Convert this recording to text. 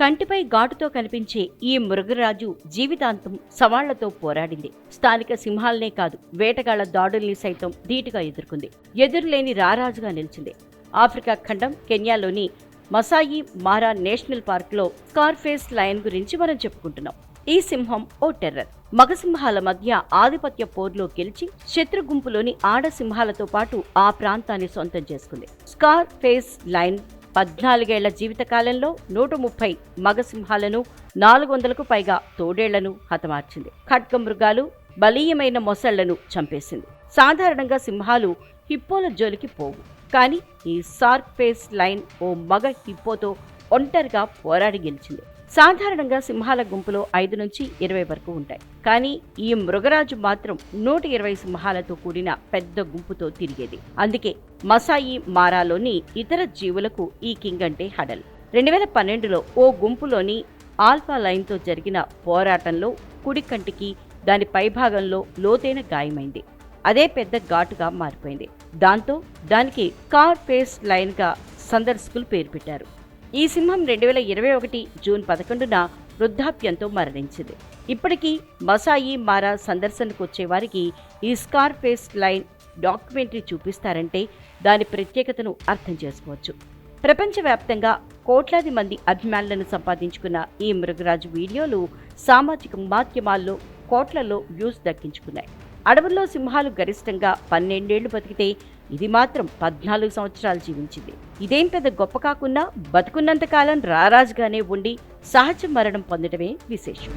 కంటిపై ఘాటుతో కనిపించే ఈ మృగరాజు జీవితాంతం సవాళ్ళతో పోరాడింది. స్థానిక సింహాలనే కాదు వేటగాళ్ళ దాడుల్ని సైతం ధీటుగా ఎదుర్కొంది. ఎదురులేని రారాజుగా నిలిచింది. ఆఫ్రికా ఖండం కెన్యాలోని మసాయి మారా నేషనల్ పార్క్లో స్కార్ఫేస్ లయన్ గురించి మనం చెప్పుకుంటున్నాం. ఈ సింహం ఓ టెర్రర్. మగ సింహాల మధ్య ఆధిపత్య పోర్లో గెలిచి శత్రు గుంపులోని ఆడ సింహాలతో పాటు ఆ ప్రాంతాన్ని సొంతం చేసుకుంది. స్కార్ ఫేస్ లైన్ పద్నాలుగేళ్ళ జీవితకాలంలో నూట ముప్పై మగ సింహాలను నాలుగు వందలకు పైగా తోడేళ్ళను హతమార్చింది. ఖడ్గ మృగాలు బలీయమైన మొసళ్ళను చంపేసింది. సాధారణంగా సింహాలు హిప్పోల జోలికి పోవు. కానీ ఈ సార్క్ ఫేస్ లైన్ ఓ మగ హిప్పోతో ఒంటరిగా పోరాడి గెలిచింది. సాధారణంగా సింహాల గుంపులో ఐదు నుంచి ఇరవై వరకు ఉంటాయి. కానీ ఈ మృగరాజు మాత్రం నూట ఇరవై సింహాలతో కూడిన పెద్ద గుంపుతో తిరిగేది. అందుకే మసాయి మారాలోని ఇతర జీవులకు ఈ కింగ్ అంటే హడల్. రెండు వేల పన్నెండులో ఓ గుంపులోని ఆల్ఫా లైన్తో జరిగిన పోరాటంలో కుడి కంటికి దాని పైభాగంలో లోతైన గాయమైంది. అదే పెద్ద ఘాటుగా మారిపోయింది. దాంతో దానికి కార్ ఫేస్ లైన్గా సందర్శకులు పేరు పెట్టారు. ఈ సింహం రెండు వేల ఇరవై ఒకటి జూన్ పదకొండున వృద్ధాప్యంతో మరణించింది. ఇప్పటికీ మసాయి మారా సందర్శనకు వచ్చేవారికి ఈ స్కార్ ఫేస్ లైన్ డాక్యుమెంటరీ చూపిస్తారంటే దాని ప్రత్యేకతను అర్థం చేసుకోవచ్చు. ప్రపంచవ్యాప్తంగా కోట్లాది మంది అభిమానులను సంపాదించుకున్న ఈ మృగరాజు వీడియోలు సామాజిక మాధ్యమాల్లో కోట్లలో వ్యూస్ దక్కించుకున్నాయి. అడవుల్లో సింహాలు గరిష్టంగా పన్నెండేళ్ళు బతికితే ఇది మాత్రం పద్నాలుగు సంవత్సరాలు జీవించింది. ఇదేం పెద్ద గొప్ప కాకుండా బతుకున్నంతకాలం రారాజుగానే ఉండి సహజ మరణం పొందడమే విశేషం.